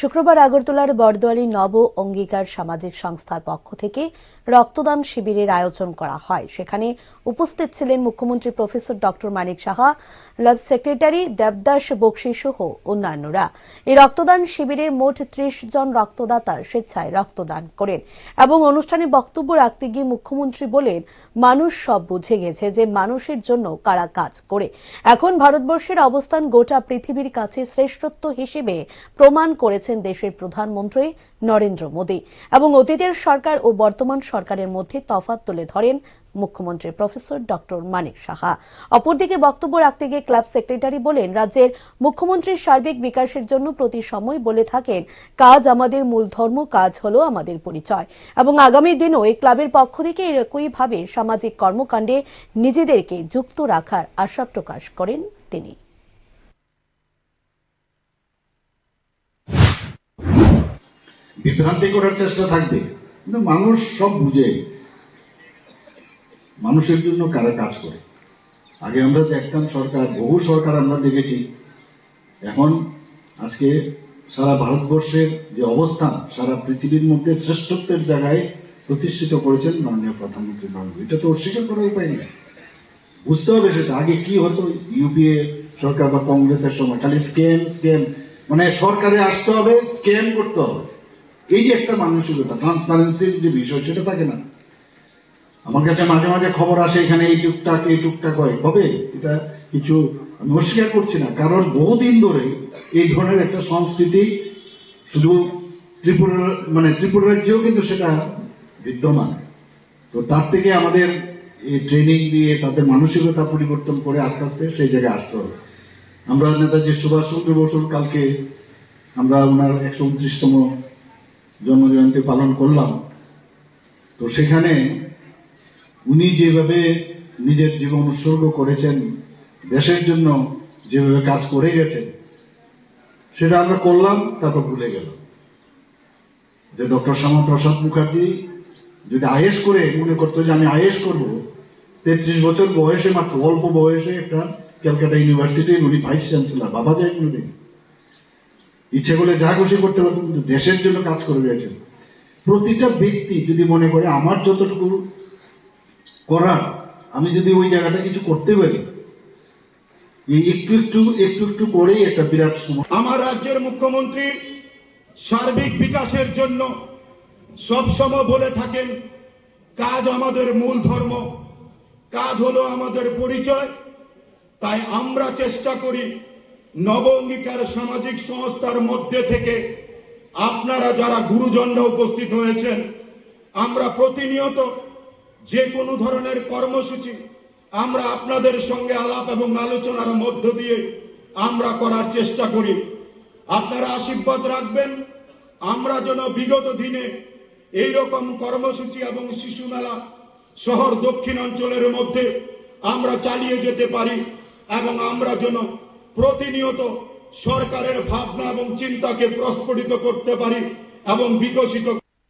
শুক্রবার আগরতলার বরদোয়ালি নব অঙ্গীকার সামাজিক সংস্থার পক্ষ থেকে রক্তদান শিবিরের আয়োজন করা হয়। সেখানে উপস্থিত ছিলেন মুখ্যমন্ত্রী professor doctor Manik Saha lab secretary Debdas Bakshi সহ অন্যান্যরা। এই রক্তদান শিবিরে মোট ত্রিশ জন রক্তদাতা স্বেচ্ছায় রক্তদান করেন এবং অনুষ্ঠানে বক্তব্য রাখতে গিয়ে মুখ্যমন্ত্রী বলেন, মানুষ সব বুঝে গেছে যে মানুষের জন্য কারা কাজ করে। এখন ভারতবর্ষের অবস্থান গোটা পৃথিবীর কাছে শ্রেষ্ঠত্ব হিসেবে প্রমাণ করেছেন দেশের প্রধানমন্ত্রী নরেন্দ্র মোদী এবং অতীতের সরকার ও বর্তমান সরকারের মধ্যে তফাৎ তুলে ধরেন মুখ্যমন্ত্রী প্রফেসর ডক্টর মানিক সাহা। অপরদিকে বক্তব্য রাখতে গিয়ে ক্লাব সেক্রেটারি বলেন, রাজ্যের মুখ্যমন্ত্রীর সার্বিক বিকাশের জন্য প্রতি সময় বলে থাকেন, কাজ আমাদের মূল ধর্ম, কাজ হলো আমাদের পরিচয় এবং আগামী দিনও এই ক্লাবের পক্ষ থেকে একইভাবে সামাজিক কর্মকাণ্ডে নিজেদেরকে যুক্ত রাখার আশা প্রকাশ করেন তিনি। বিভ্রান্তি করার চেষ্টা থাকবে। কিন্তু মানুষ সব বুঝে। মানুষের জন্য কারা কাজ করে? আগে আমরা দেখতাম সরকার, বহু সরকার আমরা দেখেছি। এখন আজকে সারা ভারতবর্ষের যে অবস্থান, সারা পৃথিবীর মধ্যে শ্রেষ্ঠত্বের জায়গায় প্রতিষ্ঠিত করেছেন মাননীয় প্রধানমন্ত্রী নরেন্দ্র এটা তো অস্বীকার করার উপায় নেই। বুঝতে হবে সেটা। আগে কি হতো? ইউপিএ সরকার বা কংগ্রেসের সময়। খালি স্ক্যাম স্ক্যাম। মানে সরকারে আসতে হবে, স্ক্যাম করতে হবে। এই যে একটা মানসিকতা ট্রান্সপারেন্সির যে বিষয়, সেটা থাকে না। আমার কাছে মাঝে মাঝে খবর আসে, এখানে এই টুকটাক এই টুকটাক হয়। হবে? এটা কিছু আমি অস্বীকার করছি না। কারণ বহুদিন ধরে এই ধরনের একটা সংস্কৃতি শুধু ত্রিপুরা মানে ত্রিপুরা রাজ্যেও কিন্তু সেটা বিদ্যমান। তো তার থেকে আমাদের এই ট্রেনিং দিয়ে তাদের মানসিকতা পরিবর্তন করে আস্তে আস্তে সেই জায়গায় আসতে হবে। আমরা নেতাজি সুভাষ চন্দ্র বসুর কালকে আমরা ওনার একশো উনত্রিশতম জন্মজয়ন্তী পালন করলাম। তো সেখানে উনি যেভাবে নিজের জীবন উৎসর্গ করেছেন, দেশের জন্য যেভাবে কাজ করে গেছেন, সেটা আমরা করলাম, তারপর ভুলে গেল যে ডক্টর শ্যামাপ্রসাদ মুখার্জি যদি আয়েস করে, মনে করতো যে আমি আয়েস করব, তেত্রিশ বছর বয়সে মাত্র, অল্প বয়সে একটা ক্যালকাটা ইউনিভার্সিটির উনি ভাইস চ্যান্সেলার বাবা যায় কোনোদিন ইচ্ছে করলে যা খুশি করতে পারতেন কিন্তু দেশের জন্য কাজ করে গেছেন। প্রতিটা ব্যক্তি যদি মনে করে, আমার যতটুকু করার, আমি যদি ওই জায়গাটা কিছু করতে পারি একটু একটু একটু একটু করেই একটা বিরাট সময় আমার রাজ্যের মুখ্যমন্ত্রী সার্বিক বিকাশের জন্য সবসময় বলে থাকেন, কাজ আমাদের মূল ধর্ম, কাজ হলো আমাদের পরিচয়, তাই আমরা চেষ্টা করি নব অঙ্গীকার সামাজিক সংস্থার মধ্যে থেকে আপনারা যারা গুরুজনরা উপস্থিত হয়েছেন, আমরা প্রতিনিয়ত যে কোনো ধরনের কর্মসূচি আমরা আপনাদের সঙ্গে আলাপ এবং আলোচনার মধ্য দিয়ে আমরা করার চেষ্টা করি। আপনারা আশীর্বাদ রাখবেন। আমরা যেন বিগত দিনে এই রকম কর্মসূচি এবং শিশু মেলা শহর দক্ষিণ অঞ্চলের মধ্যে আমরা চালিয়ে যেতে পারি এবং আমরা যেন প্রতিনিয়ত সরকারের ভাবনা এবং চিন্তাকে প্রস্ফুটিত করতে পারি এবং বিকশিত